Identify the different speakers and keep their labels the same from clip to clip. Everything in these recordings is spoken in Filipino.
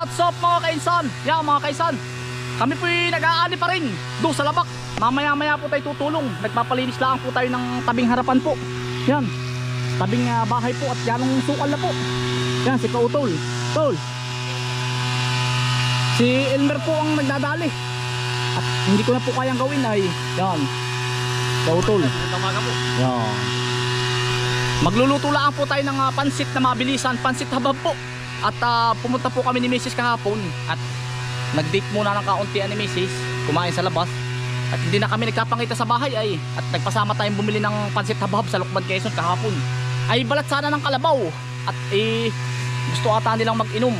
Speaker 1: What's up mga kainsan? Yan mga kainsan. Kami po nag-aani pa rin doon sa labak. Mamaya maya po tayo tutulong. Nagpapalinis lang po tayo ng tabing harapan po. Yan. Tabing ah, bahay po at yan ang sukal na po. Yan si Kautol. Tol. Si Elmer po ang nagdadali. At hindi ko na po kayang gawin ay yan. Kautol. Yan. Magluluto lang po tayo ng ah, pansit na mabilisan, pansit habab po. At ah, pumunta po kami ni Mrs. kahapon at nag-date muna ng kauntian ni Mrs. Kumain sa labas. At hindi na kami nagkapangita sa bahay ay at nagpasama tayong bumili ng pansit habab sa Lukban Quezon kahapon. Ay balat sana ng kalabaw at eh gusto ata nilang mag-inom.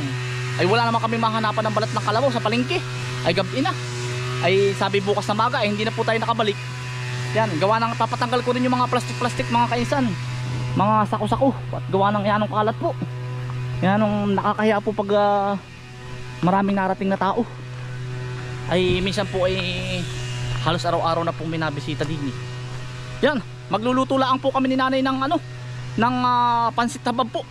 Speaker 1: Ay wala naman kami mahanapan ng balat ng kalabaw sa palengke. Ay gabi na. Ay sabi bukas na maga ay hindi na po tayo nakabalik. Yan, gawa ng papatanggal ko rin yung mga plastic-plastic mga kainsan. Mga sako-sako at gawa ng yanong kalat po. Yan ang nakakahiya po pag ah, maraming narating na tao. Ay minsan po ay halos araw-araw na pong binabisita din eh. Yan, magluluto lang po kami ni nanay ng ano, ng ah, pansit habab po.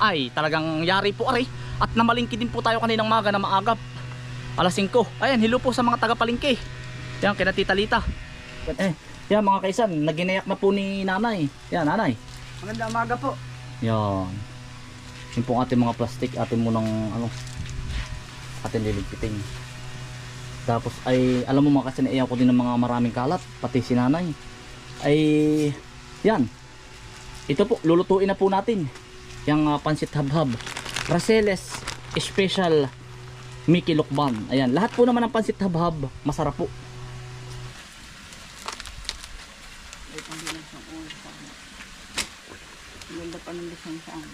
Speaker 1: Ay, talagang yari po ari. At namalingki din po tayo kaninang maga na maagap. Alas 5. Ayan, hello po sa mga taga-palingki. Yan, kina Tita Lita. Eh, yan mga kaisan, naginayak na po ni nanay. Yan, nanay.
Speaker 2: Maganda umaga po.
Speaker 1: Yan. Yung pong ating mga plastic, atin mo ng ano, atin liligpitin. Tapos ay, alam mo mga kasi naiyaw ko din ng mga maraming kalat, pati si nanay. Ay, yan. Ito po, lulutuin na po natin. Yung ah, pansit habhab. Raceles Special Mickey Lukban. Ayan, lahat po naman ng pansit habhab, masarap po.
Speaker 2: Ay, pangbilang sa ulo sa akin. Ganda pa ng design sa akin.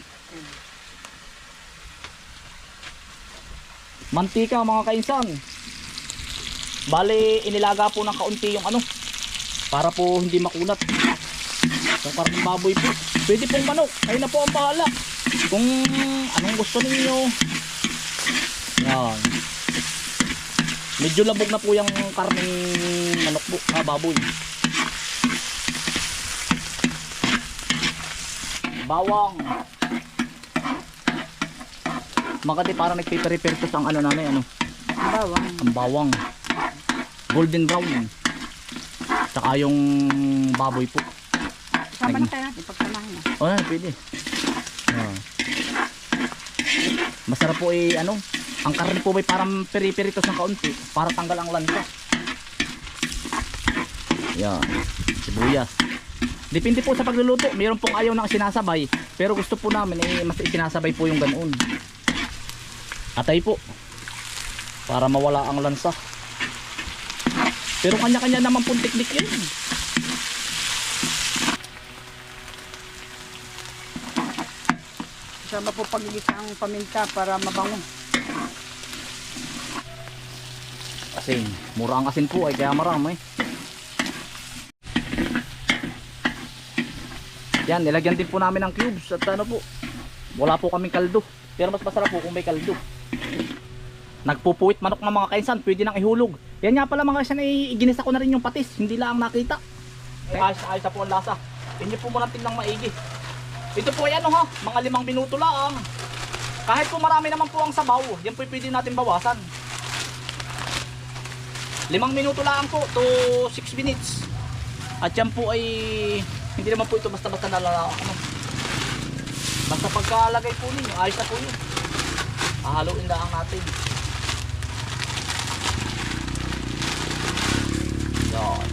Speaker 1: Mantika mga kainsan. Bale, inilaga po ng kaunti yung ano. Para po hindi makunat. So, parang baboy po. Pwede pong manok. Kayo na po ang bahala. Kung anong gusto ninyo. Yan. Medyo labog na po yung karning manok po. Ah, baboy. Bawang. Makati parang nagpiperipir to sa ang ano namin ano.
Speaker 2: Bawang.
Speaker 1: Ang bawang. Golden brown. Tsaka yung baboy po.
Speaker 2: Sama na tayo natin pagsamahin na.
Speaker 1: O na, pwede. Ah. Masarap po eh, ano, ang karne po may parang peri-peritos ng kaunti para tanggal ang lansa. Yan. Sibuyas. Depende po sa pagluluto. Mayroon pong ayaw na sinasabay. Pero gusto po namin eh, mas isinasabay po yung ganoon. Atay po. Para mawala ang lansa. Pero kanya-kanya naman pong teknik yun.
Speaker 2: Sama po pagigisa ang paminta para mabango.
Speaker 1: Asin. Mura ang asin po ay kaya marami. Yan, nilagyan din po namin ng cubes at ano po. Wala po kaming kaldo. Pero mas masarap po kung may kaldo. Nagpupuwit manok ng mga kainsan, pwede nang ihulog. Yan nga pala mga kainsan, iginisa ko na rin yung patis. Hindi lang nakita. Ay, ayos na ayos na po ang lasa. Hindi po muna tingnan maigi. Ito po ay ano ha, mga limang minuto lang. Kahit po marami naman po ang sabaw, yan po pwede natin bawasan. Limang minuto lang po to 6 minutes. At yan po ay hindi naman po ito basta-basta nalala ano. Basta pagkalagay po ninyo, ayos na po yun. Hahaluin lang natin. Yan.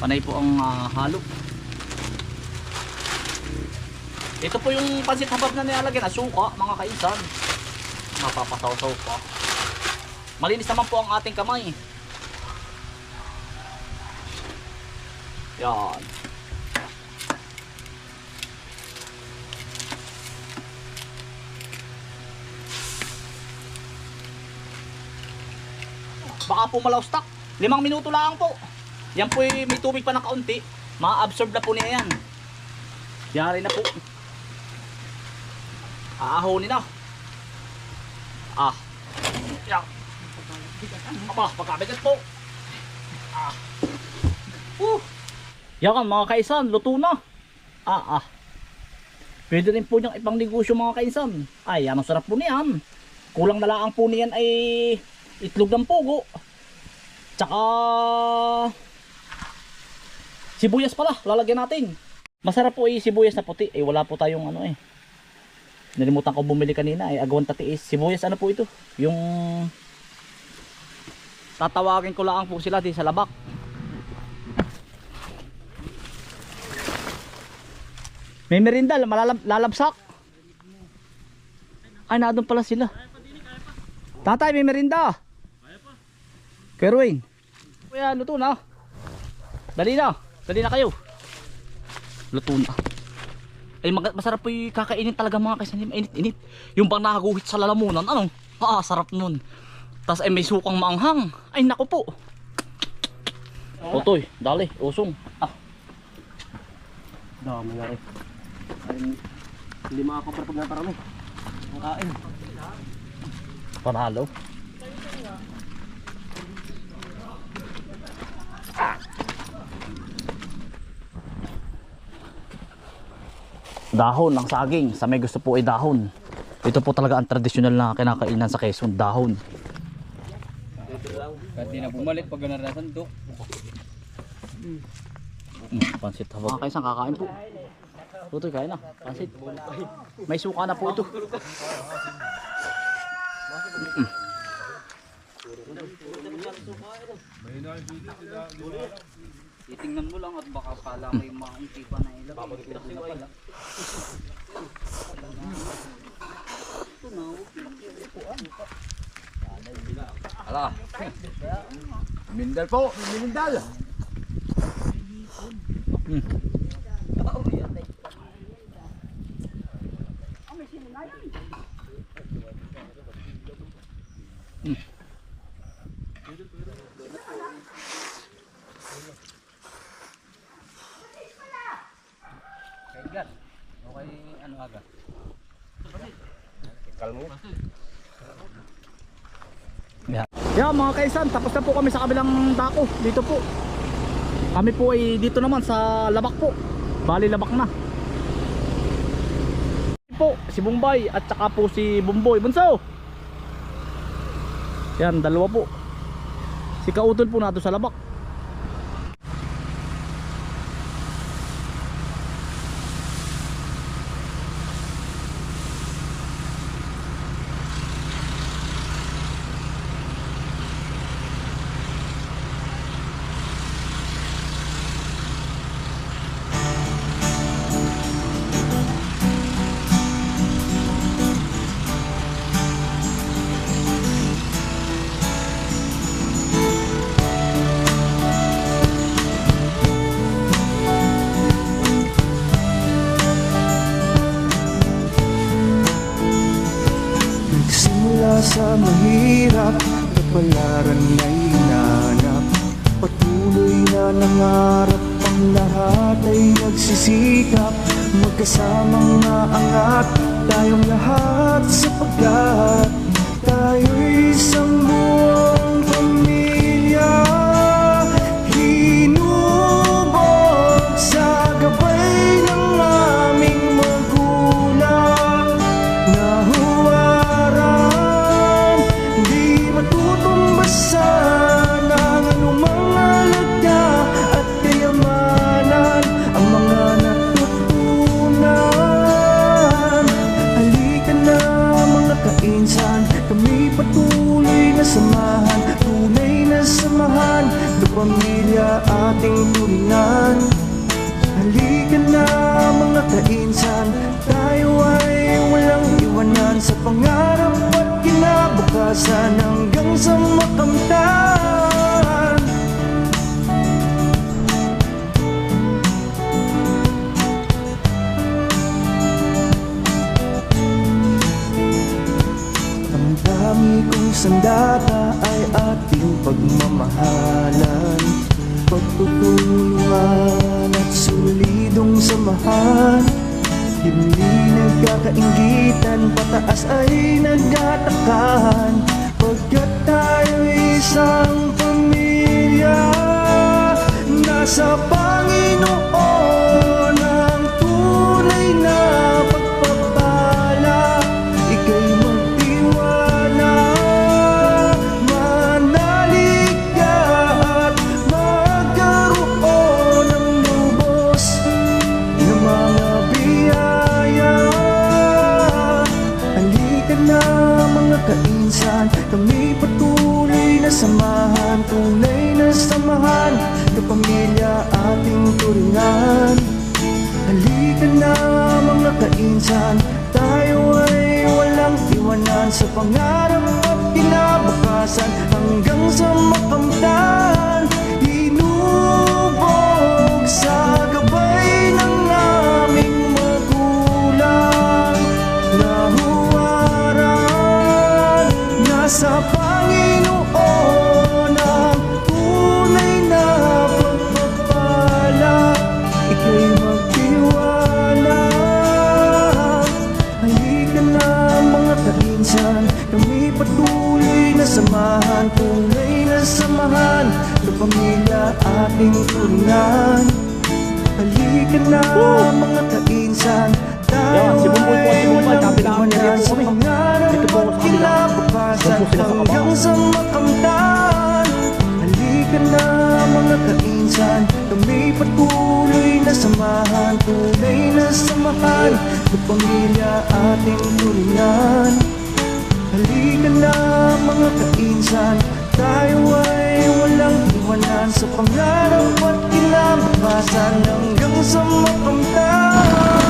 Speaker 1: Panay po ang ah, halo. Ito po yung pansit habab na nilalagyan, asuka, mga kainsan. Mapapasaw-saw pa. Malinis naman po ang ating kamay. Yan. Baka po malaustak. Limang minuto lang po. Yan po may tubig pa ng kaunti. Ma-absorb na po niya yan. Yari na po. Aahonin na. Ah. Yan. Aba, pagkabigat po. Ah. Uh. Yan mga kaisan, luto na. Ah, ah. Pwede rin po niyang ipang negosyo mga kaisan. Ay, anong sarap po niyan. kulang na lang po niyan ay itlog ng pugo. Tsaka sibuyas pala, lalagyan natin. Masarap po ay sibuyas na puti. Eh wala po tayong ano eh. Nalimutan ko bumili kanina eh. Agawang tatiis. Sibuyas ano po ito? Yung tatawagin ko lang po sila di sa labak. May merinda, malalab, lalabsak. Ay, nadoon pala sila. Tatay, may merinda. Kerwin. Kuya, luto na. Dali na. Dali na kayo. Luto na. Ay, masarap po yung kakainin talaga mga kaisan. Init-init. Yung bang nakaguhit sa lalamunan. Ano? Ah, sarap nun. Tapos ay may sukang maanghang. Ay, naku po. Otoy, dali. Usong. Ah,
Speaker 3: Dami na rin. Ay, hindi makakapar pag naparami. Ang kain.
Speaker 1: panalo. Dahon ng saging. Sa may gusto po ay dahon. Ito po talaga ang tradisyonal na kinakainan sa Quezon. Dahon.
Speaker 3: Di na bumalik pag gano'n na sandok.
Speaker 1: Mm, pansit habang. Mga kaisang kakain po. Tutoy, kain na. Pansit. May suka na po ito. Mm.
Speaker 2: Titingnan mo lang at baka pala may maunti pa na ilagay. Itlog na pala. Ito na,
Speaker 3: Ala. Mindal po. Mindal. Kailan? Ano aga? Kalmo.
Speaker 1: Yan. Yan mga kaisan, tapos na po kami sa kabilang dako. Dito po. Kami po ay dito naman sa Labak po. Bali Labak na. Po, si Bombay at saka po si Bumboy. Bunso! Yan, dalawa po. Si Kautol po nato sa Labak.
Speaker 4: Nagsimula sa mahirap Kapalaran na inanap Patuloy na nangarap Ang lahat ay nagsisikap. Magkasamang naangat Tayong lahat sapagkat kinabukasan Hanggang sa makamtan. Ang dami kong sandata ay ating pagmamahalan. Pagtutulungan at solidong samahan. Hindi nagkakaingitan, pataas ay nagtatakan samahan Tunay na samahan Kapamilya ating turingan. Halika na mga kainsan. Tayo ay walang iwanan Sa pangarap at kinabukasan. Hanggang sa makamtan pamilya ating turingan Halika na mga kainsan. Tayo
Speaker 3: si Bumboy po, si Bumboy, po kami. Dito po sa kabila. Doon po sila sa.
Speaker 4: Hanggang sa makamtan. Halika na mga kainsan. Kami patuloy na samahan. Tunay na samahan. Ng pamilya ating turingan Halika na mga kainsan. Tayo ay iwanan Sa pangarap at kinabukasan Hanggang sa makamtan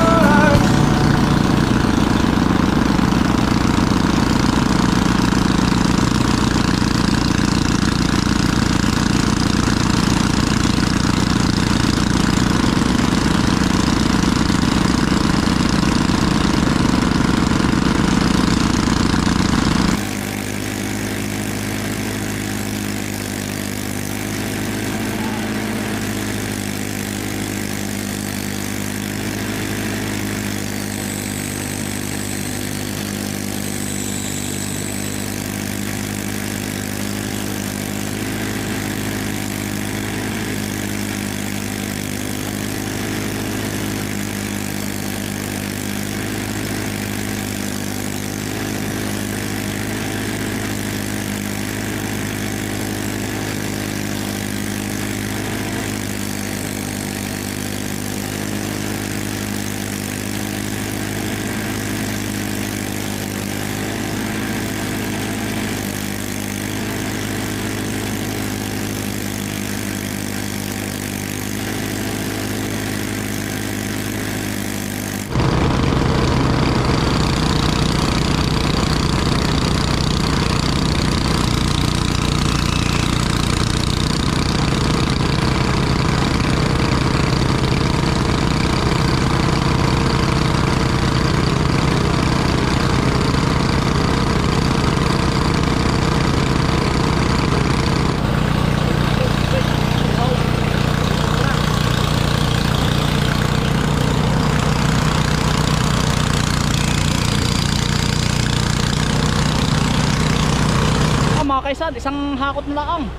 Speaker 1: Kaisan, isang hakot na lang.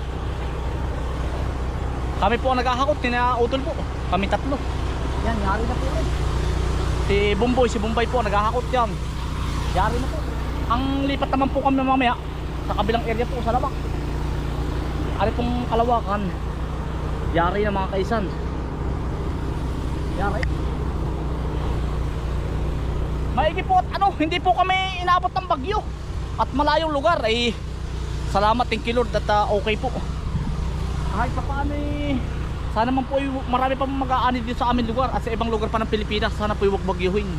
Speaker 1: Kami po ang naghahakot, utol po. Kami tatlo. Yan, yari na po rin. Si Bumboy, si Bombay po, naghahakot yan. Yari na po. Ang lipat naman po kami mamaya sa kabilang area po sa labak. Ari pong kalawakan. Yari na mga kaisan. Yari. Maigi po at ano, hindi po kami inabot ng bagyo. At malayong lugar ay salamat thank you Lord at ah, okay po. Kahit pa paano eh, sana man po marami pa mag-aani dito sa aming lugar at sa ibang lugar pa ng Pilipinas sana po huwag bagyuhin.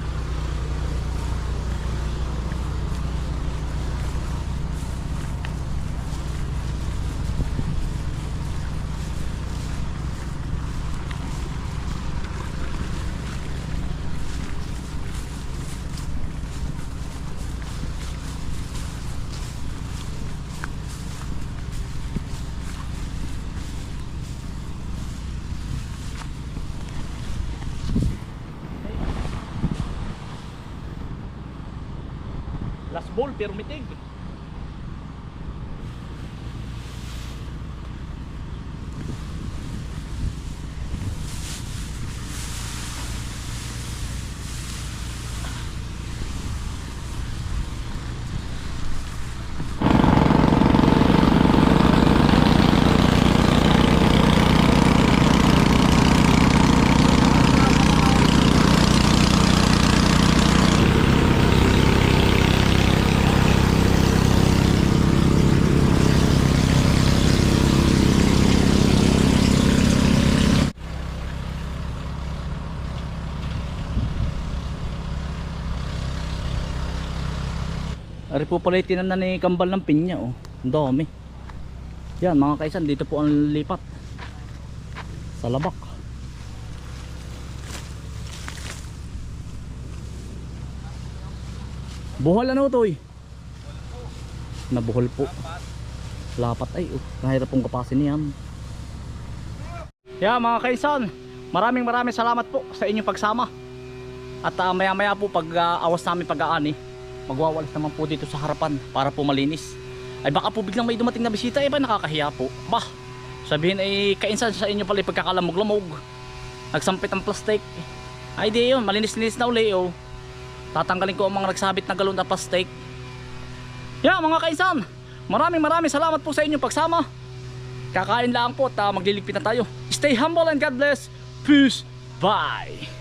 Speaker 1: Ball pero Ari po pala itinan na ni Kambal ng pinya oh. Ang dami. Yan mga kaisan, dito po ang lipat. Sa labak. Buhal ano to eh? Nabuhol po. Lapat ay, oh. Nahirap pong kapasin niyan. Yeah mga kaisan, maraming maraming salamat po sa inyong pagsama. At ah, maya maya po pag ah, awas namin pag-aani, magwawalis naman po dito sa harapan para po malinis. Ay baka po biglang may dumating na bisita, eh ba nakakahiya po. Bah, sabihin ay kainsan sa inyo pala pagkakalamog-lamog. Nagsampit ang plastic. Ay di yun, malinis-linis na uli oh. Tatanggalin ko ang mga nagsabit na galon na plastic. Yeah mga kaisan, maraming maraming salamat po sa inyong pagsama. Kakain lang po at ah, magliligpit na tayo. Stay humble and God bless. Peace. Bye.